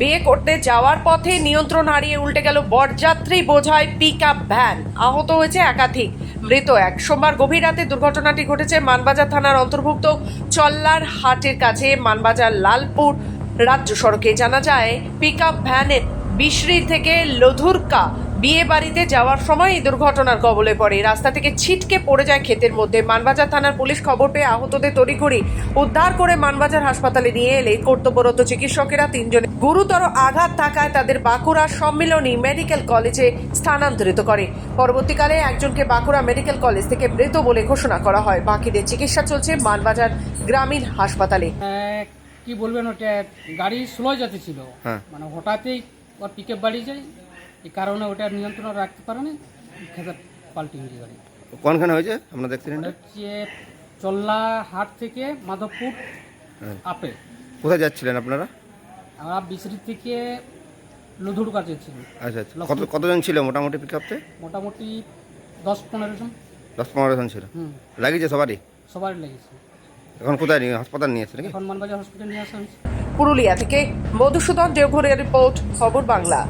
বিয়ে করতে যাওয়ার পথে নিয়ন্ত্রণ হারিয়ে উল্টে গেল বরযাত্রী বোঝায় পিক আপ ভ্যান আহত হয়েছে একাধিক। মৃত এক। সোমবার গভীর রাতে দুর্ঘটনাটি ঘটেছে মানবাজার থানার অন্তর্ভুক্ত চল্লার হাটের কাছে মানবাজার লালপুর রাজ্য সড়কে। জানা যায় পিক আপ ভ্যানের বিশরি থেকে লধুরকা বিয়ে বাড়িতে যাওয়ার সময় এই দুর্ঘটনার কবলে পড়ে। রাস্তা থেকে ছিটকে পড়ে যায় ক্ষেতের মধ্যে। মানবাজার থানার পুলিশ খবর পেয়ে আহতদের তড়িঘড়ি উদ্ধার করে মানবাজার হাসপাতালে নিয়ে এলে কর্তব্যরত চিকিৎসকেরা তিনজনে গুরুতর আঘাত থাকায় তাদের বাঁকুড়া সম্মিলনী মেডিকেল কলেজে স্থানান্তরিত করে। পরবর্তীকালে একজনকে বাঁকুড়া মেডিকেল কলেজ থেকে মৃত বলে ঘোষণা করা হয়। বাকিদের চিকিৎসা চলছে মানবাজার গ্রামীণ হাসপাতালে। কি বলবেন ওটা? গাড়ি স্লো যাচ্ছিল। হ্যাঁ। মানে হঠাৎই ওর পিক আপ বাড়ি যায় এই কারণে ওটা নিয়ন্ত্রণ রাখতে পারেনি খেতে পাল্টি হয়েছে গাড়ি কোনখানে হয়েছে? আপনার দেখছেন ওটা হচ্ছে চল্লা হাট থেকে মাধবপুর হ্যাঁ। আপে। কোথায় যাচ্ছিলেন আপনারা? আমরা বিসরি থেকে লুধুর কাছে ছিল আচ্ছা। আচ্ছা কত কতজন ছিল মোটামুটি পিক আপতে মোটামুটি দশ পনেরো জন। দশ পনেরো জন ছিল। লাগিয়েছে সবারই? সবারই লেগেছে এখন কোথায় নিয়ে হাসপাতাল নিয়ে এসেছে নাকি? এখন মানবাজার হসপিটাল নিয়ে আসা হয়েছে। পুরুলিয়া থেকে মধুসূদন দেওঘরের রিপোর্ট খবর বাংলা।